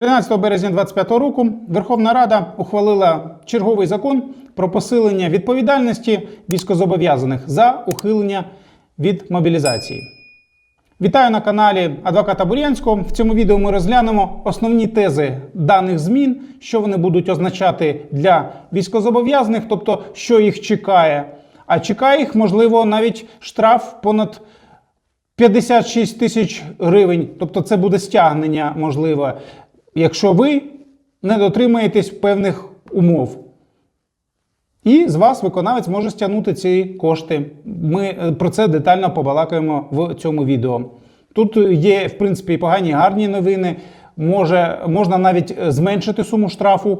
13 березня 2025 року Верховна Рада ухвалила черговий закон про посилення відповідальності військозобов'язаних за ухилення від мобілізації. Вітаю на каналі адвоката Бурянського. В цьому відео ми розглянемо основні тези даних змін, що вони будуть означати для військозобов'язаних, тобто що їх чекає. А чекає їх, можливо, навіть штраф понад 56 тисяч гривень. Тобто, це буде стягнення, можливо, якщо ви не дотримаєтесь певних умов. І з вас виконавець може стягнути ці кошти. Ми е, про це детально побалакаємо в цьому відео. Тут є, в принципі, погані, і гарні новини. Може, можна навіть е, зменшити суму штрафу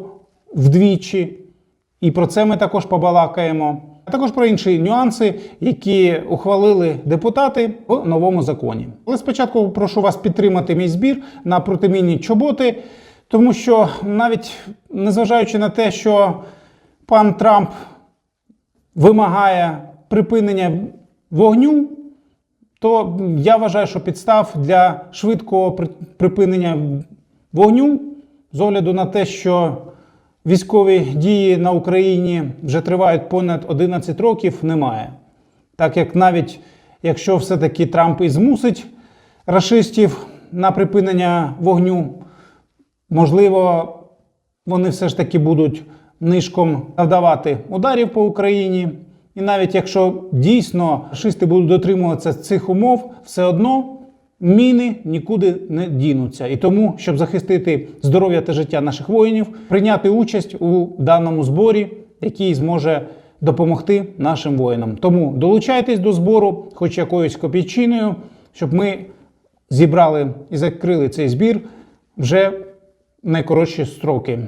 вдвічі. І про це ми також побалакаємо. А також про інші нюанси, які ухвалили депутати в новому законі. Але спочатку прошу вас підтримати мій збір на протимінні чоботи, тому що навіть незважаючи на те, що пан Трамп вимагає припинення вогню, то я вважаю, що підстав для швидкого припинення вогню з огляду на те, що військові дії на Україні вже тривають понад 11 років, немає. Так як навіть якщо все-таки Трамп і змусить рашистів на припинення вогню, можливо, вони все ж таки будуть нишком завдавати ударів по Україні. І навіть якщо дійсно рашисти будуть дотримуватися цих умов, все одно міни нікуди не дінуться. І тому, щоб захистити здоров'я та життя наших воїнів, прийняти участь у даному зборі, який зможе допомогти нашим воїнам. Тому долучайтесь до збору, хоч якоюсь копійчиною, щоб ми зібрали і закрили цей збір вже найкоротші строки.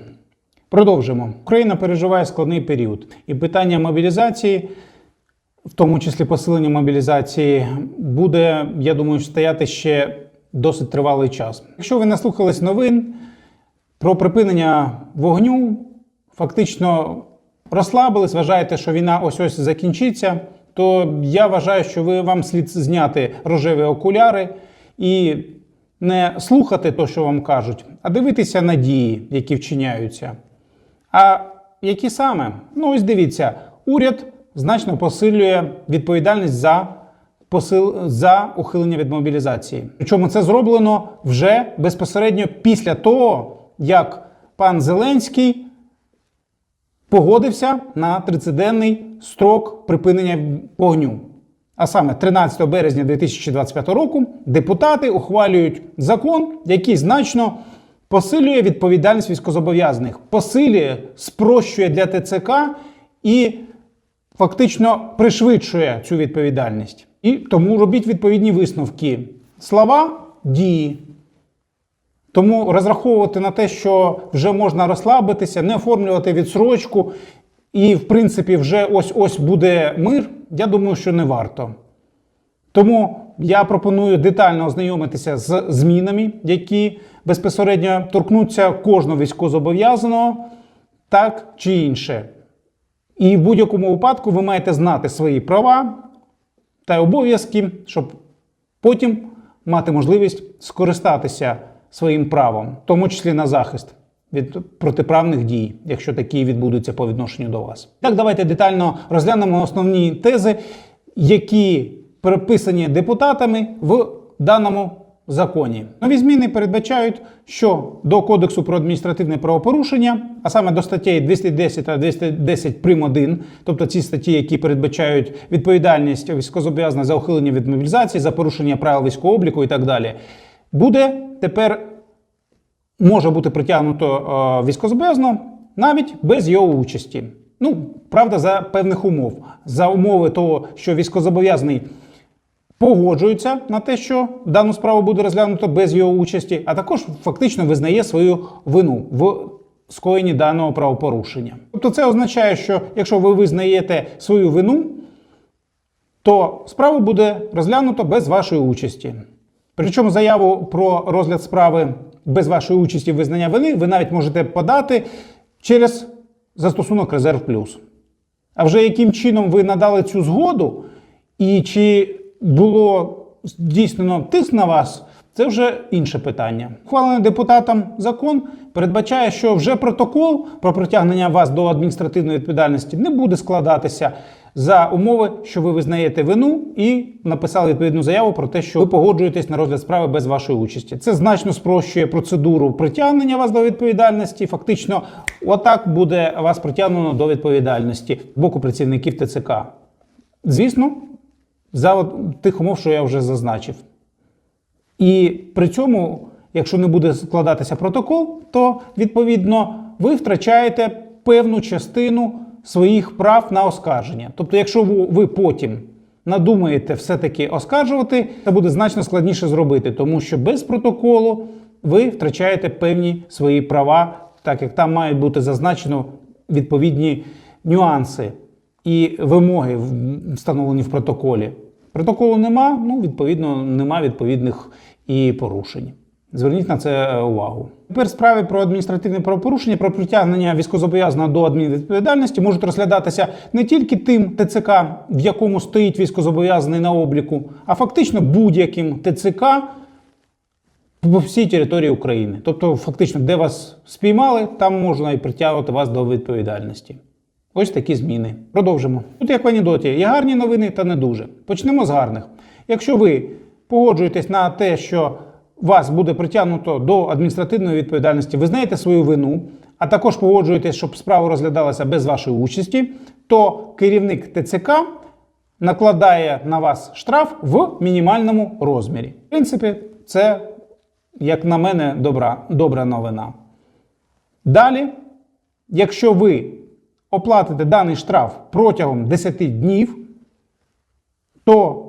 Продовжимо. Україна переживає складний період, і питання мобілізації, в тому числі посилення мобілізації, буде, я думаю, стояти ще досить тривалий час. Якщо ви наслухались новин про припинення вогню, фактично розслабились, вважаєте, що війна ось ось закінчиться, то я вважаю, що ви вам слід зняти рожеві окуляри і не слухати те, що вам кажуть, а дивитися на дії, які вчиняються. А які саме? Ну, ось дивіться, уряд значно посилює відповідальність за, посил... за ухилення від мобілізації. Причому це зроблено вже безпосередньо після того, як пан Зеленський погодився на 30-денний строк припинення вогню. А саме 13 березня 2025 року депутати ухвалюють закон, який значно посилює відповідальність військозобов'язаних, посилює, спрощує для ТЦК і фактично пришвидшує цю відповідальність. І тому робіть відповідні висновки. Слова дії. Тому розраховувати на те, що вже можна розслабитися, не оформлювати відсрочку, і, в принципі, вже ось-ось буде мир, я думаю, що не варто. Тому я пропоную детально ознайомитися з змінами, які безпосередньо торкнуться кожного військовозобов'язаного, так чи інше. І в будь-якому випадку ви маєте знати свої права та обов'язки, щоб потім мати можливість скористатися своїм правом, в тому числі на захист від протиправних дій, якщо такі відбудуться по відношенню до вас. Так, давайте детально розглянемо основні тези, які переписані депутатами в даному законі. Нові зміни передбачають, що до Кодексу про адміністративне правопорушення, а саме до статей 210 та 210 прим. 1, тобто ці статті, які передбачають відповідальність військовозобов'язаних за ухилення від мобілізації, за порушення правил військового обліку і так далі, буде тепер може бути притягнуто е, військовозобов'язаного навіть без його участі. Ну, правда, за певних умов. За умови того, що військовозобов'язаний погоджується на те, що дану справу буде розглянуто без його участі, а також фактично визнає свою вину в скоєнні даного правопорушення. Тобто це означає, що якщо ви визнаєте свою вину, то справу буде розглянуто без вашої участі. Причому заяву про розгляд справи без вашої участі визнання вини ви навіть можете подати через застосунок Резерв Плюс. А вже яким чином ви надали цю згоду, і чи було здійснено тиск на вас, Це вже інше питання. Ухвалений депутатом закон передбачає, що вже протокол про притягнення вас до адміністративної відповідальності не буде складатися за умови, що ви визнаєте вину і написали відповідну заяву про те, що ви погоджуєтесь на розгляд справи без вашої участі. Це значно спрощує процедуру притягнення вас до відповідальності. Фактично, отак буде вас притягнено до відповідальності з боку працівників ТЦК. Звісно, за от тих умов, що я вже зазначив. І при цьому, якщо не буде складатися протокол, то відповідно ви втрачаєте певну частину своїх прав на оскарження. Тобто, якщо ви- потім надумаєте все-таки оскаржувати, це буде значно складніше зробити, тому що без протоколу ви втрачаєте певні свої права, так як там мають бути зазначено відповідні нюанси і вимоги встановлені в протоколі. Протоколу нема, ну відповідно, нема відповідних і порушень. Зверніть на це е, увагу. Тепер справи про адміністративне правопорушення, про притягнення військозобов'язаного до адмінвідповідальності можуть розглядатися не тільки тим ТЦК, в якому стоїть військозобов'язаний на обліку, а фактично будь-яким ТЦК по всій території України. Тобто, фактично, де вас спіймали, там можна і притягувати вас до відповідальності. Ось такі зміни. Продовжимо. Тут як в анекдоті, є гарні новини та не дуже. Почнемо з гарних. Якщо ви погоджуєтесь на те, що вас буде притягнуто до адміністративної відповідальності, визнаєте свою вину, а також погоджуєтесь, щоб справа розглядалася без вашої участі, то керівник ТЦК накладає на вас штраф в мінімальному розмірі. В принципі, це, як на мене, добра, добра новина. Далі, якщо ви оплатите даний штраф протягом 10 днів, то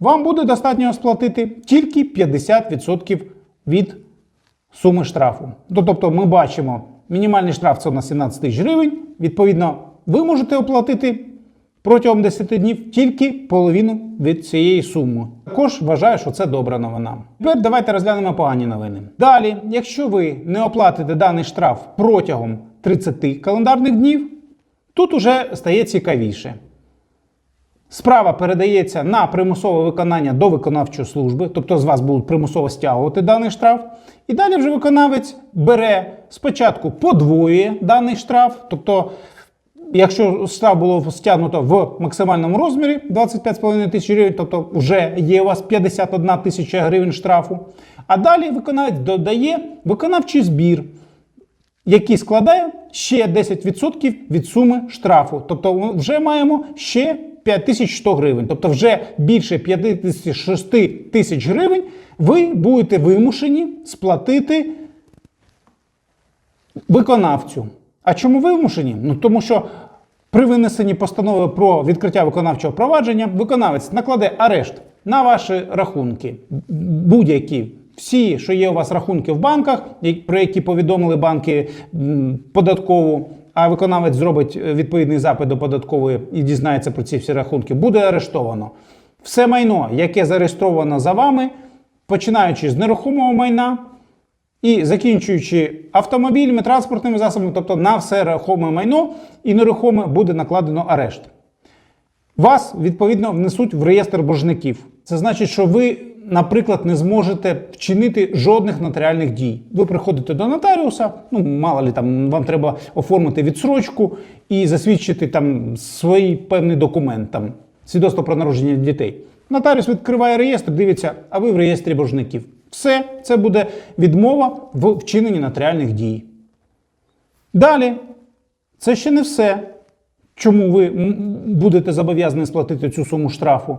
вам буде достатньо сплатити тільки 50% від суми штрафу. Тобто ми бачимо, мінімальний штраф це у нас 17 тисяч гривень. Відповідно, ви можете оплатити протягом 10 днів тільки половину від цієї суми. Також вважаю, що це добра новина. Тепер давайте розглянемо погані новини. Далі, якщо ви не оплатите даний штраф протягом 30 календарних днів, тут уже стає цікавіше. Справа передається на примусове виконання до виконавчої служби, тобто з вас будуть примусово стягувати даний штраф. І далі вже виконавець бере спочатку подвоює даний штраф, тобто, якщо штраф було стягнуто в максимальному розмірі 25,5 тисяч гривень, тобто вже є у вас 51 тисяча гривень штрафу. А далі виконавець додає виконавчий збір який складає ще 10% від суми штрафу. Тобто вже маємо ще 5100 гривень. Тобто вже більше 56 тисяч гривень ви будете вимушені сплатити виконавцю. А чому вимушені? Ну тому що при винесенні постанови про відкриття виконавчого провадження виконавець накладе арешт на ваші рахунки, будь-які. Всі, що є у вас рахунки в банках, про які повідомили банки податкову, а виконавець зробить е, відповідний запит до податкової і дізнається про ці всі рахунки, буде арештовано. Все майно, яке зареєстровано за вами, починаючи з нерухомого майна, і закінчуючи автомобілями, транспортними засобами, тобто на все рухоме майно і нерухоме буде накладено арешт. Вас, відповідно, внесуть в реєстр боржників. Це значить, що ви, наприклад, не зможете вчинити жодних нотаріальних дій. Ви приходите до нотаріуса, ну мало ли там вам треба оформити відсрочку і засвідчити там свій певний документ, там свідоцтво про народження дітей. Нотаріус відкриває реєстр, дивиться, а ви в реєстрі боржників. Все, це буде відмова в вчиненні нотаріальних дій. Далі, це ще не все. Чому ви будете зобов'язані сплатити цю суму штрафу?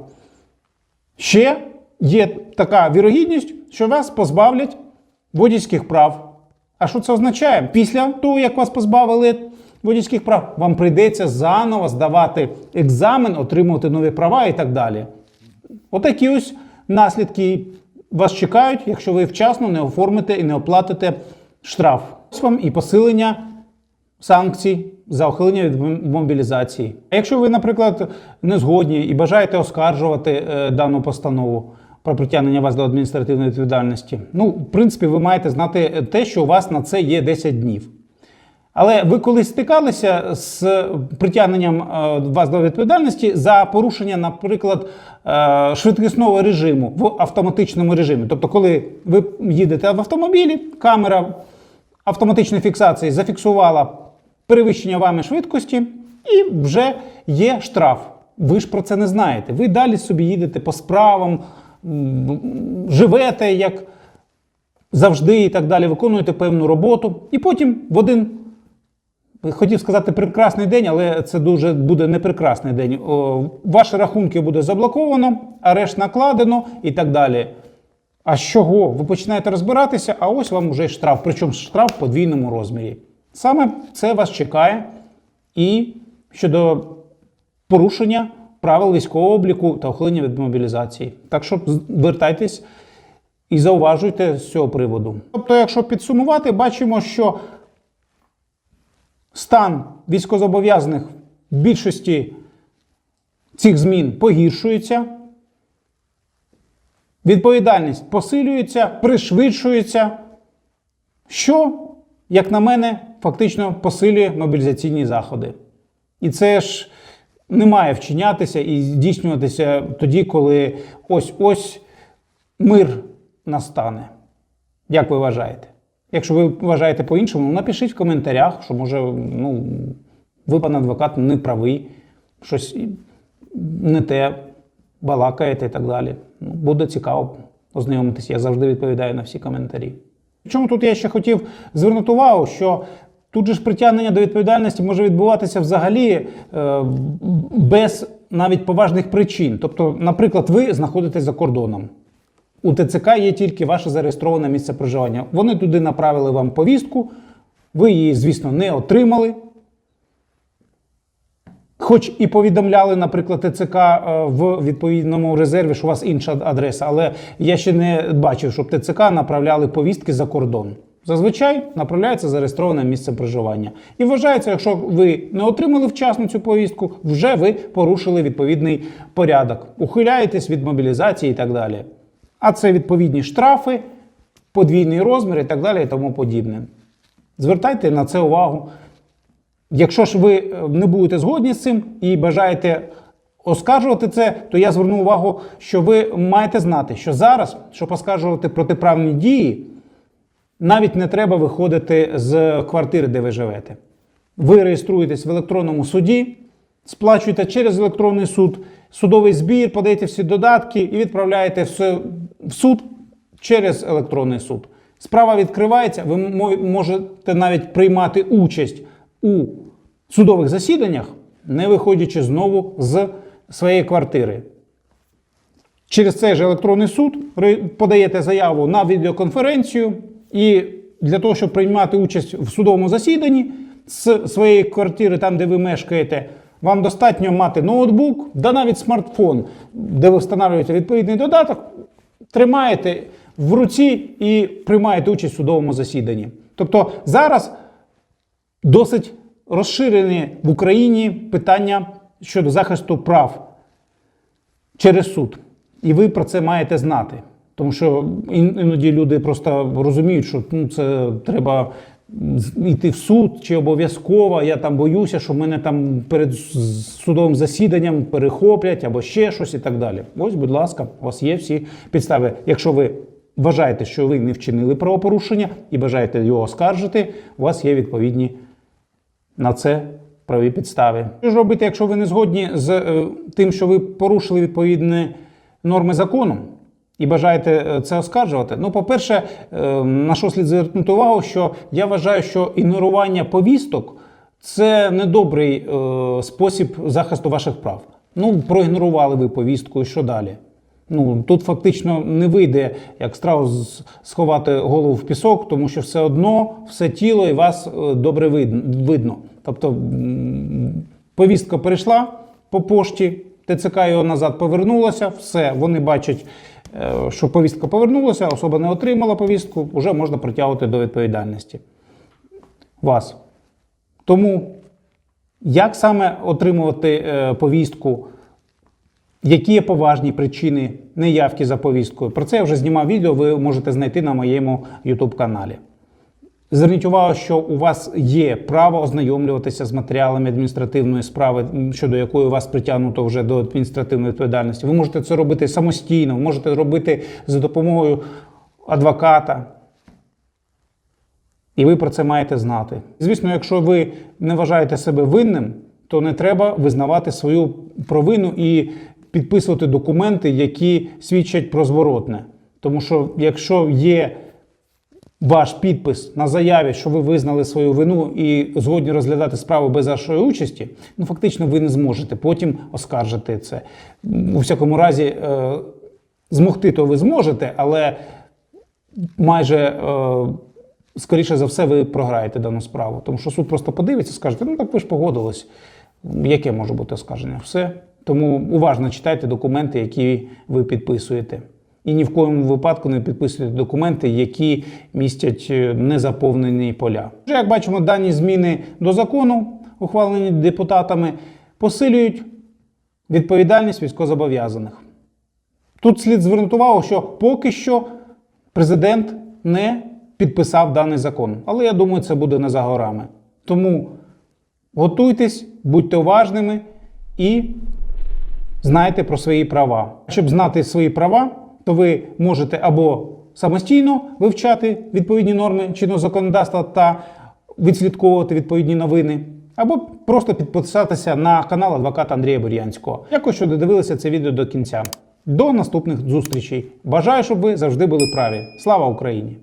Ще є така вірогідність, що вас позбавлять водійських прав. А що це означає? Після того, як вас позбавили водійських прав, вам прийдеться заново здавати екзамен, отримувати нові права і так далі. Отакі ось наслідки вас чекають, якщо ви вчасно не оформите і не оплатите штраф. Ось вам і посилення санкцій за ухилення від мобілізації. А якщо ви, наприклад, не згодні і бажаєте оскаржувати е, дану постанову про притягнення вас до адміністративної відповідальності, ну, в принципі, ви маєте знати те, що у вас на це є 10 днів. Але ви колись стикалися з притягненням е, вас до відповідальності за порушення, наприклад, е, швидкісного режиму в автоматичному режимі. Тобто, коли ви їдете в автомобілі, камера автоматичної фіксації зафіксувала перевищення вами швидкості, і вже є штраф. Ви ж про це не знаєте. Ви далі собі їдете по справам, живете як завжди і так далі, виконуєте певну роботу, і потім в один. Хотів сказати прекрасний день, але це дуже буде непрекрасний день. О, ваші рахунки буде заблоковано, арешт накладено і так далі. А з чого? Ви починаєте розбиратися, а ось вам вже й штраф, причому штраф в подвійному розмірі. Саме це вас чекає і щодо порушення правил військового обліку та ухилення від мобілізації. Так що звертайтесь і зауважуйте з цього приводу. Тобто, якщо підсумувати, бачимо, що стан військовозобов'язаних в більшості цих змін погіршується, відповідальність посилюється, пришвидшується, що, як на мене, фактично посилює мобілізаційні заходи. І це ж не має вчинятися і здійснюватися тоді, коли ось-ось мир настане. Як ви вважаєте? Якщо ви вважаєте по-іншому, напишіть в коментарях, що може ну, ви, пан адвокат, не правий, щось не те балакаєте і так далі. Ну, Буде цікаво ознайомитися. Я завжди відповідаю на всі коментарі. Чому тут я ще хотів звернути увагу, що тут же ж притягнення до відповідальності може відбуватися взагалі е, без навіть поважних причин. Тобто, наприклад, ви знаходитесь за кордоном. У ТЦК є тільки ваше зареєстроване місце проживання. Вони туди направили вам повістку, ви її, звісно, не отримали. Хоч і повідомляли, наприклад, ТЦК е, в відповідному резерві, що у вас інша адреса, але я ще не бачив, щоб ТЦК направляли повістки за кордон. Зазвичай направляється зареєстроване місце проживання. І вважається, якщо ви не отримали вчасно цю повістку, вже ви порушили відповідний порядок, ухиляєтесь від мобілізації і так далі. А це відповідні штрафи, подвійний розмір і так далі і тому подібне. Звертайте на це увагу. Якщо ж ви е, не будете згодні з цим і бажаєте оскаржувати це, то я зверну увагу, що ви маєте знати, що зараз, щоб оскаржувати протиправні дії, навіть не треба виходити з квартири, де ви живете. Ви реєструєтесь в електронному суді, сплачуєте через електронний суд, судовий збір, подаєте всі додатки і відправляєте все в суд через електронний суд. Справа відкривається, ви можете навіть приймати участь у судових засіданнях, не виходячи знову з своєї квартири. Через цей же електронний суд подаєте заяву на відеоконференцію, і для того, щоб приймати участь в судовому засіданні з своєї квартири, там, де ви мешкаєте, вам достатньо мати ноутбук, да навіть смартфон, де ви встановлюєте відповідний додаток, тримаєте в руці і приймаєте участь в судовому засіданні. Тобто зараз досить розширені в Україні питання щодо захисту прав через суд. І ви про це маєте знати. Тому що іноді люди просто розуміють, що ну, це треба йти в суд чи обов'язково. Я там боюся, що мене там перед судовим засіданням перехоплять або ще щось і так далі. Ось, будь ласка, у вас є всі підстави. Якщо ви вважаєте, що ви не вчинили правопорушення і бажаєте його оскаржити, у вас є відповідні на це праві підстави. Що ж робити, якщо ви не згодні з е, тим, що ви порушили відповідні норми закону і бажаєте е, це оскаржувати? Ну, по-перше, е, на що слід звернути увагу, що я вважаю, що ігнорування повісток це недобрий е, спосіб захисту ваших прав. Ну, проігнорували ви повістку, і що далі? Ну тут фактично не вийде, як страус сховати голову в пісок, тому що все одно все тіло і вас добре видно. Тобто повістка перейшла по пошті, ТЦК його назад повернулося, все, вони бачать, що повістка повернулася, особа не отримала повістку, вже можна притягувати до відповідальності вас. Тому як саме отримувати е, повістку? Які є поважні причини неявки за повісткою? Про це я вже знімав відео, ви можете знайти на моєму YouTube каналі. Зверніть увагу, що у вас є право ознайомлюватися з матеріалами адміністративної справи, щодо якої вас притягнуто вже до адміністративної відповідальності. Ви можете це робити самостійно, можете робити за допомогою адвоката. І ви про це маєте знати. Звісно, якщо ви не вважаєте себе винним, то не треба визнавати свою провину і підписувати документи, які свідчать про зворотне. Тому що якщо є ваш підпис на заяві, що ви визнали свою вину і згодні розглядати справу без вашої участі, ну фактично ви не зможете потім оскаржити це. У всякому разі, е, змогти то ви зможете, але майже е, скоріше за все ви програєте дану справу. Тому що суд просто подивиться, скажете, ну так ви ж погодились. Яке може бути оскарження? Все. Тому уважно читайте документи, які ви підписуєте. І ні в коєму випадку не підписуйте документи, які містять е, незаповнені поля. Вже як бачимо, дані зміни до закону, ухвалені депутатами, посилюють відповідальність військовозобов'язаних. Тут слід звернути увагу, що поки що президент не підписав даний закон. Але я думаю, це буде не за горами. Тому готуйтесь, будьте уважними і знайте про свої права. Щоб знати свої права, то ви можете або самостійно вивчати відповідні норми чинного законодавства та відслідковувати відповідні новини, або просто підписатися на канал адвоката Андрія Бур'янського. Дякую, що додивилися це відео до кінця. До наступних зустрічей. Бажаю, щоб ви завжди були праві. Слава Україні!